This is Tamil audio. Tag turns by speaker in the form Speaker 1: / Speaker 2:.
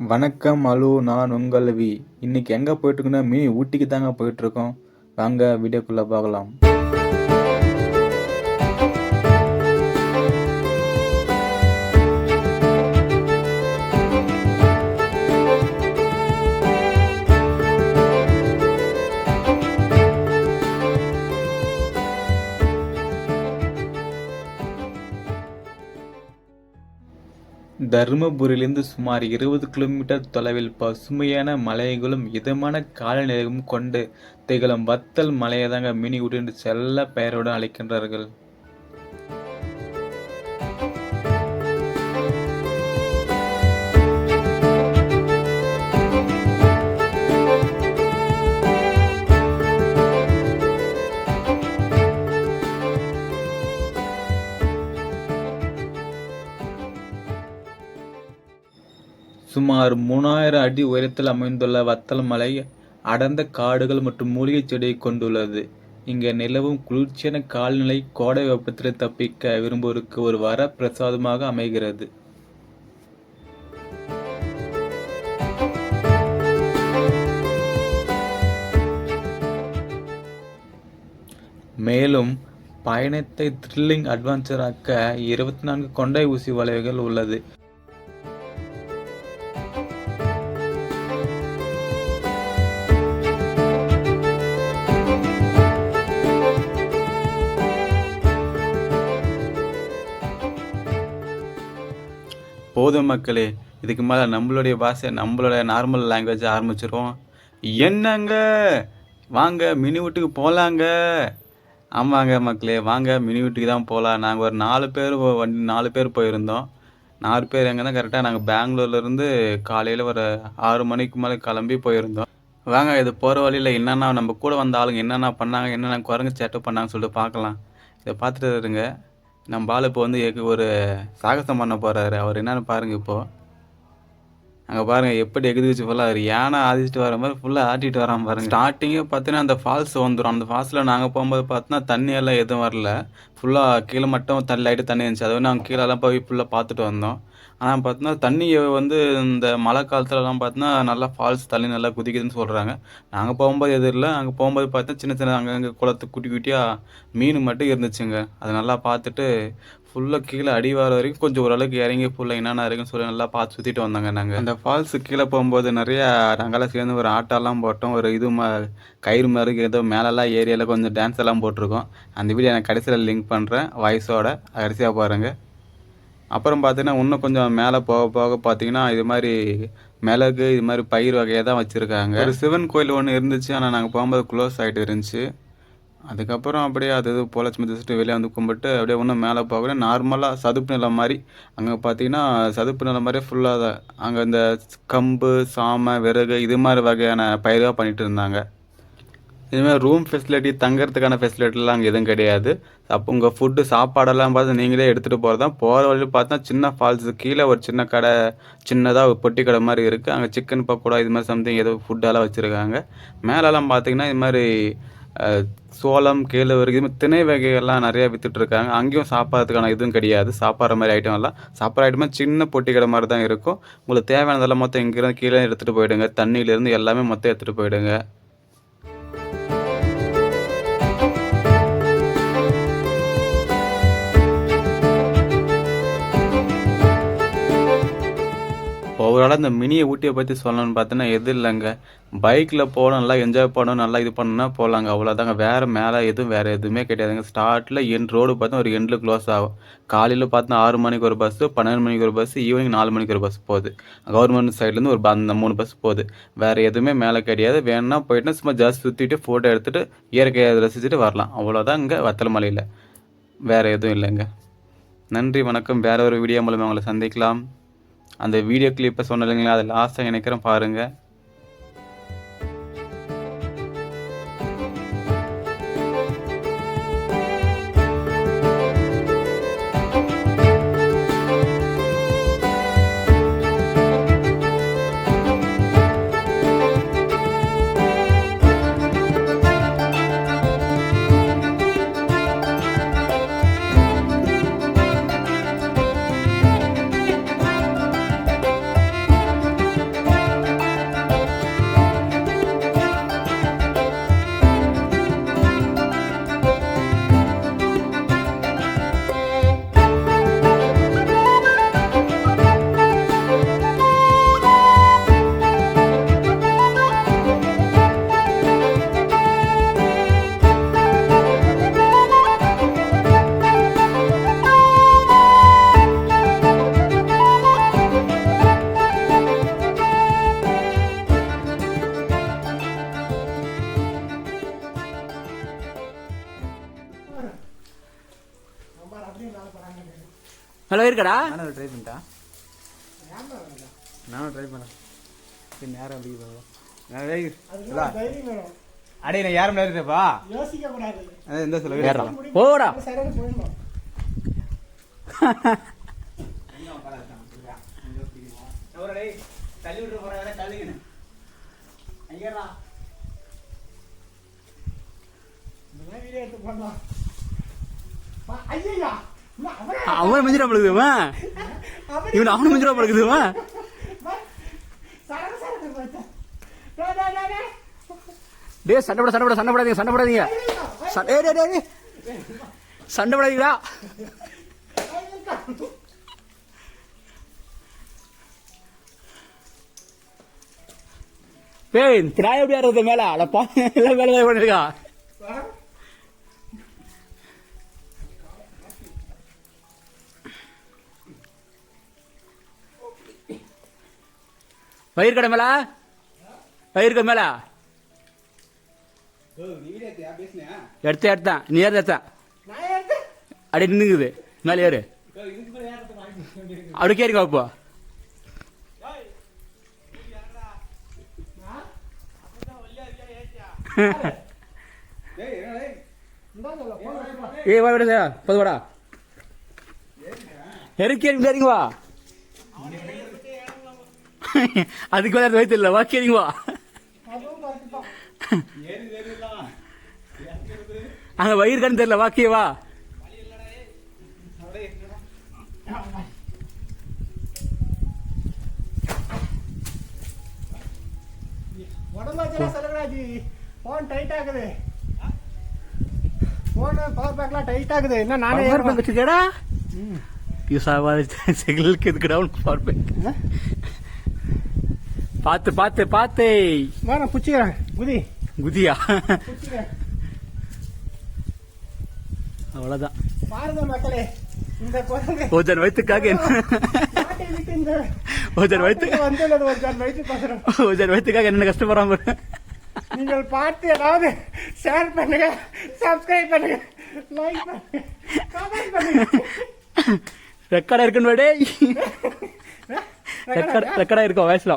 Speaker 1: வணக்கம் அலு நான் உங்கள் வி. இன்னைக்கு எங்கே போயிட்டுருக்கோன்னா மினி ஊட்டிக்கு தாங்க போயிட்டுருக்கோம் வாங்க வீடியோக்குள்ளே பார்க்கலாம் தருமபுரியிலிருந்து சுமார் இருபது கிலோமீட்டர் தொலைவில் பசுமையான மலைகளும் இதமான காலநிலையும் கொண்டு திகழும் வத்தல் மலையை தாங்க மினி ஊட்டி என்று செல்ல பெயருடன் அழைக்கின்றார்கள். சுமார் மூணாயிரம் அடி உயரத்தில் அமைந்துள்ள வத்தல் மலை அடர்ந்த காடுகள் மற்றும் மூலிகை செடியை கொண்டுள்ளது. இங்கே நிலவும் குளிர்ச்சியான காலநிலை கோடை வெப்பத்தில் தப்பிக்க விரும்புவோருக்கு ஒரு வர பிரசாதமாக அமைகிறது. மேலும் பயணத்தை த்ரில்லிங் அட்வென்ச்சராக்க இருபத்தி நான்கு கொண்டை ஊசி வளைவுகள் உள்ளது. போதும் மக்களே. இதுக்கு மேலே நம்மளுடைய பாஷை நம்மளுடைய நார்மல் லாங்குவேஜ் ஆரம்பிச்சிருவோம். என்னங்க? வாங்க மினி வீட்டுக்கு போகலாங்க ஆமாங்க மக்களே வாங்க மினி வீட்டுக்கு தான் போகலாம் நாங்கள் ஒரு நாலு பேர் வண்டி நாலு பேர் போயிருந்தோம். நாலு பேர் எங்கன்னா கரெக்டாக நாங்கள் பெங்களூர்லேருந்து காலையில் ஒரு ஆறு மணிக்கு மேலே கிளம்பி போயிருந்தோம். வாங்க இது போகிற வழியில் என்னென்ன நம்ம கூட வந்த ஆளுங்க என்னென்ன பண்ணாங்க என்னென்ன குரங்கு சேட்டை பண்ணாங்கன்னு சொல்லிட்டு பார்க்கலாம். இதை பார்த்துட்டு இருங்க. நம்ம பால் இப்போ வந்து எக்கு ஒரு சாகசம் பண்ண போகிறாரு அவர் என்னென்னு பாருங்கள் இப்போது அங்கே பாருங்கள் எப்படி எகுதிச்சு ஃபுல்லாக அவர் யானை ஆதிச்சிட்டு வர மாதிரி ஃபுல்லாக ஆட்டிட்டு வராமல் பாருங்க. ஸ்டார்டிங்கே பார்த்தீங்கன்னா அந்த ஃபால்ஸ் வந்துடும் அந்த ஃபால்ஸில் நாங்கள் போகும்போது பார்த்தோன்னா தண்ணியெல்லாம் எதுவும் வரல. ஃபுல்லாக கீழே மட்டும் தண்ணி லைட்டு தண்ணி இருந்துச்சு. அதை வந்து நாங்கள் கீழெல்லாம் போய் ஃபுல்லாக பார்த்துட்டு வந்தோம். ஆனால் பார்த்தீங்கன்னா தண்ணி வந்து இந்த மழை காலத்துலலாம் பார்த்தீங்கன்னா நல்லா ஃபால்ஸ் தண்ணி நல்லா குதிக்குதுன்னு சொல்கிறாங்க நாங்கள் போகும்போது எதுவும் இல்லை. அங்கே போகும்போது பார்த்தா சின்ன சின்ன அங்கங்கே குளத்து குட்டி குட்டியாக மீன் மட்டும் இருந்துச்சுங்க. அதை நல்லா பார்த்துட்டு ஃபுல்லாக கீழே அடிவார வரைக்கும் கொஞ்சம் ஓரளவுக்கு இறங்கி ஃபுல்லாக என்னென்ன இருக்குன்னு சொல்லி நல்லா பார்த்து சுற்றிட்டு வந்தாங்க நாங்கள் அந்த ஃபால்ஸு கீழே போகும்போது நிறையா நாங்களாம் சேர்ந்து ஒரு ஆட்டோலாம் போட்டோம். ஒரு இது மா கயிறு மாதிரி ஏதோ மேலெல்லாம் ஏரியாவில் கொஞ்சம் டான்ஸ் எல்லாம் போட்டிருக்கோம். அந்த வீடியோ நான் கடைசியில் லிங்க் பண்ணுறேன் வாய்ஸோட கடைசியாக பாருங்கள் அப்புறம் பார்த்தீங்கன்னா இன்னும் கொஞ்சம் மேலே போக போக பார்த்தீங்கன்னா இது மாதிரி மிளகு இது மாதிரி பயிர் வகையை தான் வச்சுருக்காங்க. ஒரு சிவன் கோயில் ஒன்று இருந்துச்சு. ஆனால் நாங்கள் போகும்போது க்ளோஸ் ஆகிட்டு இருந்துச்சு. அதுக்கப்புறம் அப்படியே அது இது போலட்சுமி வெளியே வந்து கும்பிட்டு அப்படியே இன்னும் மேலே போகல நார்மலாக சதுப்பு நிலம் மாதிரி. அங்கே பார்த்தீங்கன்னா சதுப்பு நிலம் மாதிரி ஃபுல்லாக அங்கே இந்த கம்பு சாமை விறகு இது மாதிரி வகையான பயிராக பண்ணிகிட்டு இருந்தாங்க. இதுமாதிரி ரூம் ஃபெசிலிட்டி தங்குறதுக்கான ஃபெசிலிட்டிலாம் அங்கே எதுவும் கிடையாது. அப்போ உங்கள் ஃபுட்டு சாப்பாடெல்லாம் பார்த்து நீங்களே எடுத்துகிட்டு போகிறது தான் போகிற வழியில் பார்த்தா சின்ன ஃபால்ஸு கீழே ஒரு சின்ன கடை சின்னதாக ஒரு பொட்டி கடை மாதிரி இருக்குது அங்கே சிக்கன் பக்கோடா இது மாதிரி சம்திங் ஏதோ ஃபுட்டெல்லாம் வச்சுருக்காங்க. மேலெல்லாம் பார்த்தீங்கன்னா இது மாதிரி சோளம் கேழ்வரகு இது மாதிரி திணை வகைகள்லாம் நிறையா விற்றுட்ருக்காங்க அங்கேயும் சாப்பிட்றதுக்கான இதுவும் கிடையாது. சாப்பிட்ற மாதிரி ஐட்டம் எல்லாம். சாப்பிட்ற ஐட்டமாக சின்ன பொட்டி கடை மாதிரி தான் இருக்கும். உங்களுக்கு தேவையானதெல்லாம் மொத்தம் இங்கேருந்து கீழே எடுத்துகிட்டு போயிடுங்க. தண்ணியிலேருந்து எல்லாமே மொத்தம் எடுத்துகிட்டு போயிடுங்க. ஒருவேளை இந்த மினியை ஊட்டியை பற்றி சொல்லணும்னு பார்த்தோன்னா எது இல்லைங்க. பைக்கில் போகணும் நல்லா என்ஜாய் பண்ணணும் நல்லா இது பண்ணணும்னா போகலாங்க அவ்வளோதாங்க வேறு மேலே எதுவும் வேறு எதுவுமே கிடையாதுங்க. ஸ்டார்ட்டில் என் ரோடு பார்த்தா ஒரு எண்டில் க்ளோஸ் ஆகும். காலையில் பார்த்தா ஆறு மணிக்கு ஒரு பஸ்ஸு பன்னெண்டு மணிக்கு ஒரு பஸ்ஸு ஈவினிங் நாலு மணிக்கு ஒரு பஸ் போகுது. கவர்மெண்ட் சைட்லேருந்து ஒரு ப- அந்த மூணு பஸ் போகுது. வேறு எதுவுமே மேலே கிடையாது. வேணும்னா போயிட்டுனா சும்மா ஜஸ்ட் சுற்றிட்டு ஃபோட்டோ எடுத்துகிட்டு இயற்கையை ரசிச்சுட்டு வரலாம். அவ்வளோதான் இங்கே வத்தல் மலையில். வேறு எதுவும் இல்லைங்க. நன்றி வணக்கம். வேற ஒரு வீடியோ மூலமாக உங்களை சந்திக்கலாம். அந்த வீடியோ கிளிப்பை சொன்ன இல்லைங்களா? அதை லாஸ்ட்டாக நினைக்கிறேன் பாருங்கள்
Speaker 2: நல்லா இருக்கடா
Speaker 1: நானும் ட்ரை பண்ணிட்டா. நானும் ட்ரை பண்ணேன். நேரம் அப்படி. நான் அடே நான் யாரும்
Speaker 3: யோசிக்க கூடாது.
Speaker 1: சொல்ல
Speaker 2: ஏறா போடா.
Speaker 1: தள்ளி விட்டு போறாங்க தள்ளிக்கணும் ஐயரா
Speaker 3: வீடியோ எடுத்து பண்ணலாம் அவரே
Speaker 2: அவன் மஞ்சிரா பழகுதுவா இவன். அவனு மஞ்சிரா பழகுதுவா.
Speaker 3: டேய்
Speaker 2: சண்டை போட சண்டை போட சண்டை போடாதீங்க சண்டை போடாதீங்க. டேய், டேய், டேய். சண்டை போடாதீங்கடா
Speaker 3: ஐயையா.
Speaker 2: ஏய் திராய எப்படி ஆடுறது மேல? அட பா எல்லாம் மேல பண்ணிருக்கா. பயிர் கடை மேல? பயிர் கடை மேல? எடுத்த எடுத்தான் நீ ஏறு எடுத்தான் அப்படியே நின்னுக்குது. மேலே ஏறு. அப்படி கேருங்க அப்போ. வா விட சார் போது வாடா எருக்கேரிங்க சரிங்க வா. அதுக்கு வேற வயிற்று இல்லை வா கேரிங்க. அங்க வயிறு கண்ணு தெரியல வாக்கிய வா
Speaker 3: உடம்பாச்செல்லாம் சொல்லக்கூடாது போன் டைட் ஆகுது போன் பவர் பேக்லாம் டைட் ஆகுது என்ன நானே
Speaker 2: பவர். பேங்க் வச்சிருக்கடா யூஸ் ஆகாது சிக்னலுக்கு எதுக்குடா உனக்கு பவர் பேங்க் பார்த்து பார்த்து பார்த்து
Speaker 3: வா நான் புச்சிக்கிறேன் குதி.
Speaker 2: குதியா? அவ்வளவுதான்.
Speaker 3: பாருங்க மக்களே இந்த குரங்கு.
Speaker 2: ஒருத்தன் வயிற்றுக்காக ஒருத்தன் வயிற்று
Speaker 3: நாட்டுக்கு வந்துள்ளது ஒரு ஜான் வயிற்றுக்கோசரம்
Speaker 2: ஒருத்தன் வயிற்றுக்காக என்ன கஷ்டப்படுறான் பாரு.
Speaker 3: நீங்கள் பார்த்து ஏதாவது ஷேர் பண்ணுங்க சப்ஸ்கிரைப் பண்ணுங்க லைக் பண்ணுங்க கமெண்ட் பண்ணுங்க.
Speaker 2: ரெக்கார்டா இருக்குன்னு ரெக்கார்ட் ரெக்கார்டா இருக்கும் வயசுல